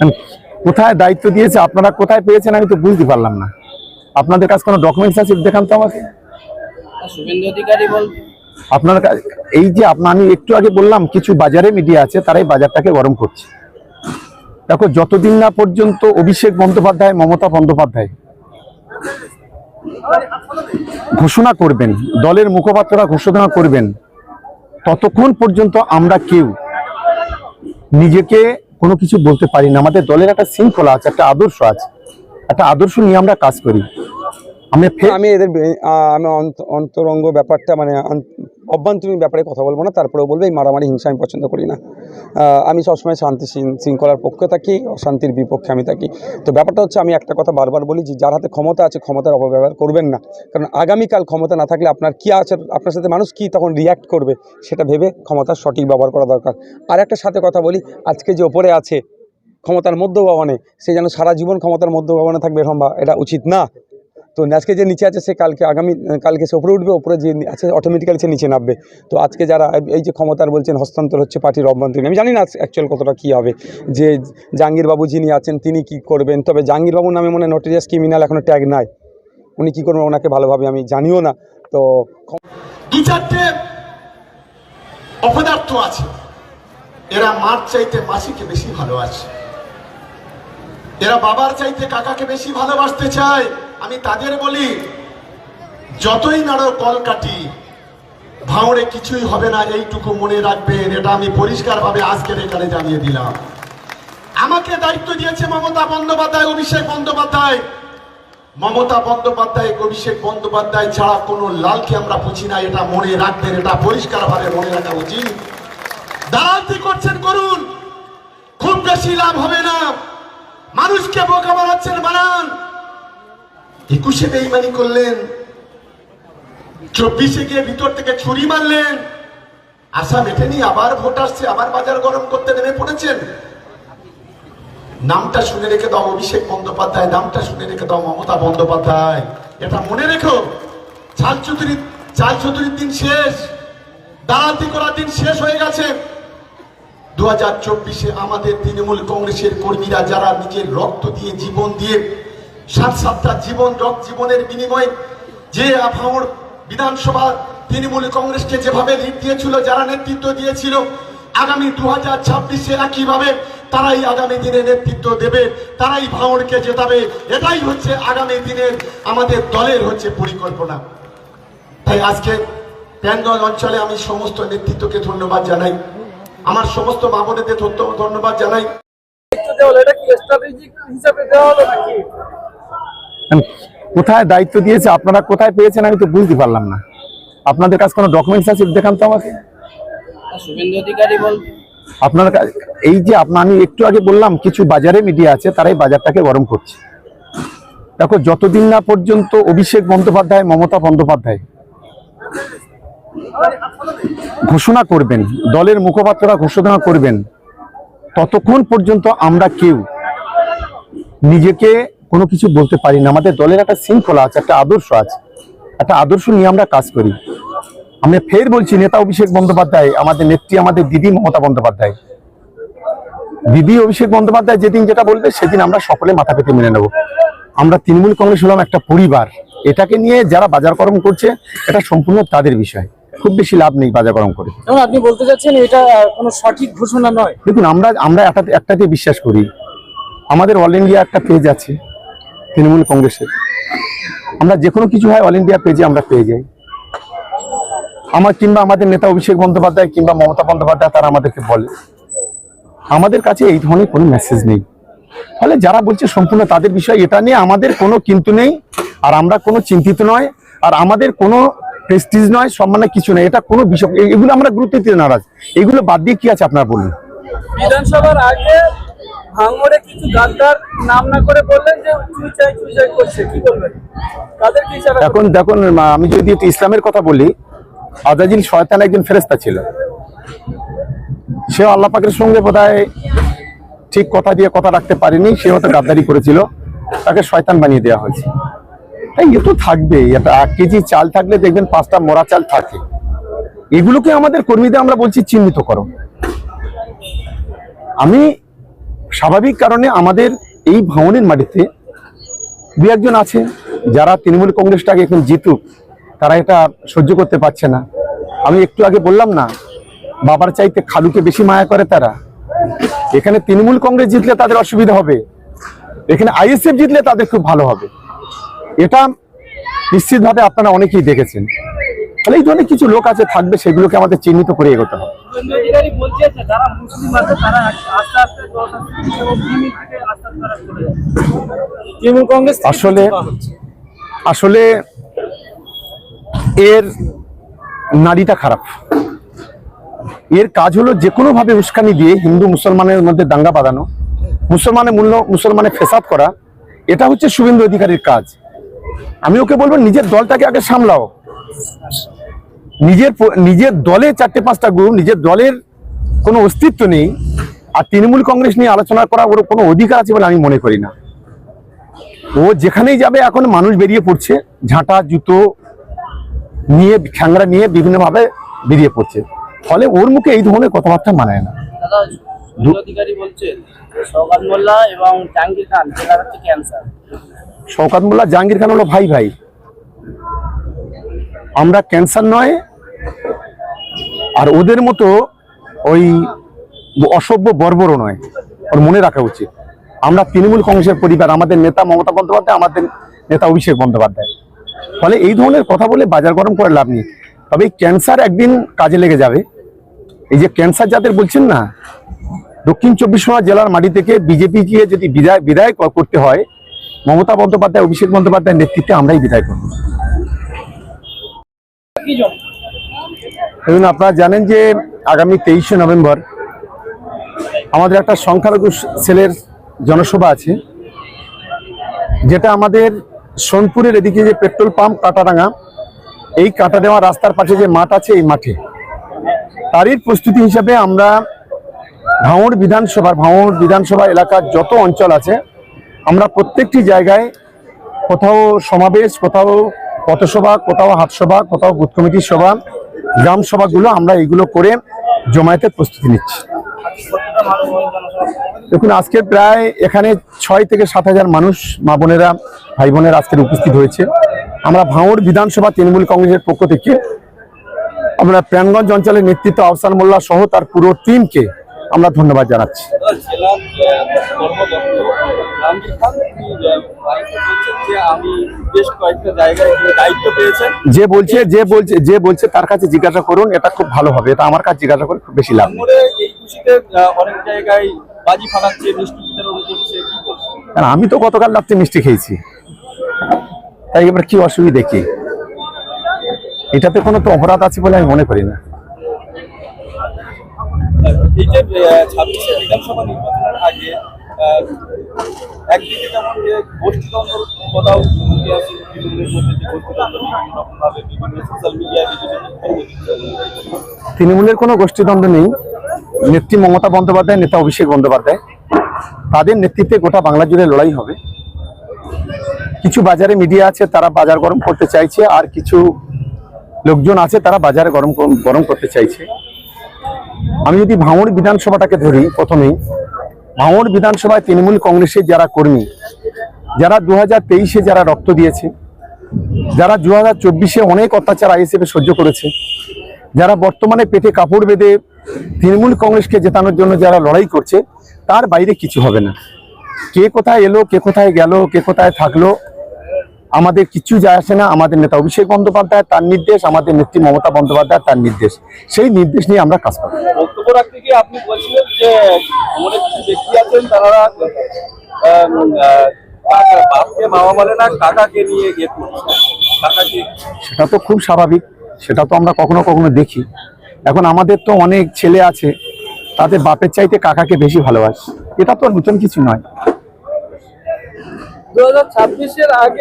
আমি কোথায় দায়িত্ব দিয়েছে আপনারা কোথায় পেয়েছেন আমি তো বুঝতে পারলাম না। আপনাদের কাছে কোনো ডকুমেন্টস আছে দেখান তো আমাকে। আপনার এই যে আপনার আমি একটু আগে বললাম কিছু বাজারে মিডিয়া আছে তারাই বাজারটাকে গরম করছে। দেখো যতদিন না পর্যন্ত অভিষেক বন্দ্যোপাধ্যায় মমতা বন্দ্যোপাধ্যায় ঘোষণা করবেন দলের মুখপাত্ররা ঘোষণা করবেন ততক্ষণ পর্যন্ত আমরা কেউ নিজেকে কোনো কিছু বলতে পারি না। আমাদের দলের একটা শৃঙ্খলা আছে, একটা আদর্শ আছে। একটা আদর্শ নিয়ে আমরা কাজ করি। আমি আমি এদের আমি অন্ত- অন্তরঙ্গ ব্যাপারটা মানে অভ্যন্তরীণ ব্যাপারে কথা বলব না, তারপরেও বলব এই মারামারি, হিংসা আমি পছন্দ করি না। আমি সবসময় শান্তি শৃঙ্খলার পক্ষে থাকি, অশান্তির বিপক্ষে আমি থাকি। তো ব্যাপারটা হচ্ছে আমি একটা কথা বারবার বলি যে, যার হাতে ক্ষমতা আছে, ক্ষমতার অপব্যবহার করবেন না। কারণ আগামীকাল ক্ষমতা না থাকলে আপনার কী আছে, আপনার সাথে মানুষ কী তখন রিয়্যাক্ট করবে, সেটা ভেবে ক্ষমতার সঠিক ব্যবহার করা দরকার। আর একটা সাথে কথা বলি, আজকে যে ওপরে আছে, ক্ষমতার মধ্যভবনে, সে যেন সারা জীবন ক্ষমতার মধ্যভবনে থাকবে এরকম এটা উচিত না। তো আজকে যে নিচে আছে, সে কালকে আগামী কালকে সে উপরে উঠবে, উপরে যে আছে অটোমেটিক্যালি সে নিচে নামবে। তো আজকে যারা, এই যে ক্ষমতার বলছেন, হস্তান্তর হচ্ছে পার্টির অভ্যন্তরীণ আমি জানি না অ্যাকচুয়াল কতটা কী হবে। যে জাহাঙ্গীরবাবু যিনি আছেন, তিনি কি করবেন? তবে জাহাঙ্গীরবাবুর নামে মনে নোটিরিয়াস ক্রিমিনাল এখনও ট্যাগ নাই। উনি কী করবেন, ওনাকে ভালোভাবে আমি জানিও না। তো অপদার্থ আছে। এরা মার চাইতে মাসিকে বেশি ভালোবাসে। এরা বাবার চাইতে কাকাকে বেশি ভালোবাসতে চায়, আমি তাদের বলি, যতই নাড়ো, কল কাটি ভাঁড়ে কিছুই হবে না, এইটুকু মনে রাখবেন, এটা আমি পরিষ্কারভাবে আজকের এখানে জানিয়ে দিলাম। আমাকে দায়িত্ব দিয়েছে মমতা বন্দ্যোপাধ্যায়, অভিষেক বন্দ্যোপাধ্যায়। মমতা বন্দ্যোপাধ্যায়, অভিষেক বন্দ্যোপাধ্যায় ছাড়া কোনো লালকে আমরা বুঝি না, এটা মনে রাখবেন, এটা পরিষ্কারভাবে মনে রাখা উচিত। দালালতি করছেন, করুন। খুব বেশি লাভ হবে না। মানুষকে বোকা বানাচ্ছেন, বানান। একুশে বেইমানি করলেন। চব্বিশে গিয়ে ভিতর থেকে ছুরি মারলেন। আশা মেটেনি আবার ভোট আসছে, আবার বাজার গরম করতে নেমে পড়েছেন। নামটা শুনে রেখে দাও, অভিষেক বন্দ্যোপাধ্যায়, নামটা শুনে রেখে দাও, মমতা বন্দ্যোপাধ্যায়। এটা মনে রেখো, চাল চৌধুরী চাল চৌধুরীর দিন শেষ। দালালতি করার দিন শেষ হয়ে গেছে। দু হাজার চব্বিশে আমাদের তৃণমূল কংগ্রেসের কর্মীরা যারা নিজের রক্ত দিয়ে জীবন দিয়ে সাত সাতটা জীবন, রক্ত জীবনের বিনিময়ে যে আফামর বিধানসভা তৃণমূল কংগ্রেসকে যেভাবে লিড দিয়েছিল, যারা নেতৃত্ব দিয়েছিল, আগামী দু হাজার ছাব্বিশে একইভাবে তারাই আগামী দিনে নেতৃত্ব দেবে, তারাই ভাঙড়কে জেতাবে। এটাই হচ্ছে আগামী দিনের আমাদের দলের হচ্ছে পরিকল্পনা। তাই আজকে প্যানগঞ্জ অঞ্চলে আমি সমস্ত নেতৃত্বকে ধন্যবাদ জানাই। আমার সমস্ত মামনেদের ধন্যবাদ জানাই। কোথায় দায়িত্ব দিয়েছে আপনারা কোথায় পেয়েছেন আমি তো বুঝতে পারলাম না। আপনাদের কাছে কোনো ডকুমেন্টস আছে দেখান তো আমাকে। শুভেন্দু অধিকারী বল আপনার কাছে এই যে আপনার আমি একটু আগে বললাম কিছু বাজারে মিডিয়া আছে তারাই বাজারটাকে গরম করছে। দেখো যতদিন না পর্যন্ত অভিষেক বন্দ্যোপাধ্যায় মমতা বন্দ্যোপাধ্যায় ঘোষণা করবেন, দলের মুখপাত্ররা ঘোষণা করবেন, ততক্ষণ পর্যন্ত আমরা কেউ নিজেকে কোনো কিছু বলতে পারি না। আমাদের দলের একটা শৃঙ্খলা আছে, একটা আদর্শ আছে। একটা আদর্শ নিয়ে আমরা কাজ করি। আমি ফের বলছি, নেতা অভিষেক বন্দ্যোপাধ্যায়, আমাদের নেত্রী, আমাদের দিদি মমতা বন্দ্যোপাধ্যায়। দিদি অভিষেক বন্দ্যোপাধ্যায় যেদিন যেটা বলবে, সেদিন আমরা সকলে মাথা পেতে মেনে নেব। আমরা তৃণমূল কংগ্রেস হলাম একটা পরিবার। এটাকে নিয়ে যারা বাজার গরম করছে, এটা সম্পূর্ণ তাদের বিষয়। খুব বেশি লাভ নেই বাজার গরম করে। আপনি বলতে চাচ্ছেন এটা কোনো সঠিক ঘোষণা নয়। দেখুন আমরা আমরা একটা একটাতে বিশ্বাস করি। আমাদের অল ইন্ডিয়া একটা পেজ আছে তৃণমূল কংগ্রেসের। আমরা যে কোনো কিছু হয় অল ইন্ডিয়া পেজে আমরা পেয়ে যাই। আমার কিংবা আমাদের নেতা অভিষেক বন্দ্যোপাধ্যায় কিংবা মমতা বন্দ্যোপাধ্যায় তারা আমাদেরকে বলে। আমাদের কাছে এই ধরনের কোনো মেসেজ নেই। ফলে যারা বলছে সম্পূর্ণ তাদের বিষয় এটা নিয়ে আমাদের কোনো কিন্তু নেই। আর আমরা কোনো চিন্তিত নয়। আর আমাদের কোনো প্রেস্টিজ নয় সম্মান কিছু নেই। এটা কোনো বিষয় এগুলো আমরা গুরুত্ব দিতে নারাজ। এগুলো বাদ দিয়ে কি আছে আপনার বলুন। বিধানসভার আগে ভাঙড়ে কিছু গাদ্দার নাম না করে বললেন যে চুই চাই চুই চাই করছে। কি বলবেন? তাদের কি এখন দেখুন আমি যদি ইসলামের কথা বলি আজাজিল শয়তান একজন ফেরেস্তা ছিল। সে আল্লাহ পাকের সঙ্গে বোধহয় ঠিক কথা দিয়ে কথা রাখতে পারেনি সে হয়তো গাদ্দারি করেছিল। তাকে শয়তান বানিয়ে দেওয়া হয়েছে। তাই এ তো একটা এক কেজি চাল থাকলে দেখবেন পাঁচটা মোড়া চাল থাকে। এগুলোকে আমাদের কর্মীদের আমরা বলছি চিহ্নিত করো আমি স্বাভাবিক কারণে আমাদের এই ভাঙনের মাটিতে দু একজন আছে, যারা তৃণমূল কংগ্রেসটাকে এখন জিতুক, তারা এটা সহ্য করতে পারছে না। আমি একটু আগে বললাম না, বাবার চাইতে খালুকে বেশি মায়া করে তারা। এখানে তৃণমূল কংগ্রেস জিতলে তাদের অসুবিধা হবে। এখানে আইএসএফ জিতলে তাদের খুব ভালো হবে। এটা নিশ্চিতভাবে আপনারা অনেকেই দেখেছেন। তাহলে এই ধরনের কিছু লোক আছে থাকবে সেগুলোকে আমাদের চিহ্নিত করে এগোতে হবে। আসলে। আসলে এর নারীটা খারাপ। এর কাজ হলো যে কোনো ভাবে উস্কানি দিয়ে হিন্দু মুসলমানের মধ্যে দাঙ্গা বাঁধানো মুসলমানের মূল্য মুসলমানের ফেসাদ করা এটা হচ্ছে শুভেন্দু অধিকারীর কাজ। আমি ওকে বলব নিজের দলটাকে আগে সামলাও। নিজের নিজের দলে চারটে পাঁচটা গ্রুপ নিজের দলের কোনো অস্তিত্ব নেই আর তৃণমূল কংগ্রেস নিয়ে আলোচনা করা ওর কোনো অধিকার আছে বলে আমি মনে করি না। ও যেখানেই যাবে এখন মানুষ বেরিয়ে পড়ছে ঝাঁটা জুতো নিয়ে খ্যাংরা নিয়ে বিভিন্নভাবে বেরিয়ে পড়ছে। ফলে ওর মুখে এই ধরনের কথাবার্তা মানায় না। অধিকারী বলছেন এবং খান ক্যান্সার শওকাত মোল্লা, জাহাঙ্গীর খান হলো ভাই ভাই। আমরা ক্যান্সার নয়, আর ওদের মতো ওই অসভ্য বর্বরও নয়, ওর মনে রাখা উচিত। আমরা তৃণমূল কংগ্রেসের পরিবার, আমাদের নেতা মমতা বন্দ্যোপাধ্যায়, আমাদের নেতা অভিষেক বন্দ্যোপাধ্যায়। ফলে এই ধরনের কথা বলে বাজার গরম করে লাভ নেই। তবে এই ক্যান্সার একদিন কাজে লেগে যাবে। এই যে ক্যান্সার যাদের বলছেন না, দক্ষিণ চব্বিশ পরগনা জেলার মাটি থেকে বিজেপি গিয়ে যদি বিদায় বিদায় করতে হয় মমতা বন্দ্যোপাধ্যায়, অভিষেক বন্দ্যোপাধ্যায়ের নেতৃত্বে আমরাই বিদায় করব। এবং আপনারা জানেন যে আগামী তেইশে নভেম্বর আমাদের একটা সংখ্যালঘু সেলের জনসভা আছে, যেটা আমাদের সোনপুরের এদিকে যে পেট্রোল পাম্প কাটারাঙা এই কাটা দেওয়া রাস্তার পাশে যে মাঠ আছে, এই মাঠে। তারই প্রস্তুতি হিসাবে আমরা ভাঙড় বিধানসভার ভাঙড় বিধানসভা এলাকার যত অঞ্চল আছে আমরা প্রত্যেকটি জায়গায় কোথাও সমাবেশ, কোথাও পথসভা, কোথাও হাটসভা, কোথাও বুথ কমিটির সভা, গ্রাম সভাগুলো আমরা এইগুলো করে জমায়েতের প্রস্তুতি নিচ্ছি। দেখুন, আজকে প্রায় এখানে ছয় থেকে সাত হাজার মানুষ, মা বোনেরা, ভাই বোনেরা আজকের উপস্থিত হয়েছে। আমরা ভাঙড় বিধানসভা তৃণমূল কংগ্রেসের পক্ষ থেকে আমরা প্রাণগঞ্জ অঞ্চলের নেতৃত্ব আফসান মোল্লা সহ তার পুরো টিমকে আমরা ধন্যবাদ জানাচ্ছি। যে বলছে যে বলছে যে বলছে তার কাছে জিজ্ঞাসা করুন এটা খুব ভালো হবে এটা আমার কাছে জিজ্ঞাসা করে খুব বেশি লাভ অনেক জায়গায় বাজি ফাটাচ্ছে মিষ্টি বিতরণ করছে কি করছে? কারণ আমি তো গতকাল রাত্রে মিষ্টি খেয়েছি। তাই এবার কি অসুবিধা কি? এটাতে কোনো তো অপরাধ আছে বলে আমি মনে করি না। এই যে ছাব্বিশে বিধানসভা নির্বাচনের আগে একদিকে যেমন যে গোষ্ঠীদ্বন্দ্ব কোথাও তৃণমূলের কোনো গোষ্ঠীদ্বন্দ্ব নেই। নেত্রী মমতা বন্দ্যোপাধ্যায়, নেতা অভিষেক বন্দ্যোপাধ্যায়। তাদের নেতৃত্বে গোটা বাংলা জুড়ে লড়াই হবে। কিছু বাজারে মিডিয়া আছে, তারা বাজার গরম করতে চাইছে, আর কিছু লোকজন আছে, তারা বাজারে গরম গরম করতে চাইছে। আমি যদি ভাঙড় বিধানসভাটাকে ধরি প্রথমেই, ভাঙড় বিধানসভায় তৃণমূল কংগ্রেসের যারা কর্মী, যারা দু হাজার যারা রক্ত দিয়েছে, যারা দু হাজার চব্বিশে অনেক অত্যাচার আইএসএফে সহ্য করেছে, যারা বর্তমানে পেটে কাপড় বেঁধে তৃণমূল কংগ্রেসকে জেতানোর জন্য যারা লড়াই করছে, তার বাইরে কিছু হবে না। কে কোথায় এলো, কে কোথায় গেল, কে কোথায় থাকল আমাদের কিছু যায় আসে না আমাদের নেতা অভিষেক বন্দ্যোপাধ্যায় তার নির্দেশ আমাদের নেত্রী মমতা বন্দ্যোপাধ্যায় তার নির্দেশ। সেই নির্দেশ নিয়ে আমরা কাজ করব বক্তব্য রাখতে গিয়ে আপনি বলছিলেন যে আমাদের কিছু ব্যক্তি আছেন তারা আম, আহ, কাকা- বাপকে মামা বলে না কাকাকে নিয়ে কাকাকে? সেটা তো খুব স্বাভাবিক সেটা তো আমরা কখনো কখনো দেখি। এখন আমাদের তো অনেক ছেলে আছে তাদের বাপের চাইতে কাকাকে বেশি ভালোবাসে। এটা তো নতুন কিছু নয়। দু হাজার ছাব্বিশের আগে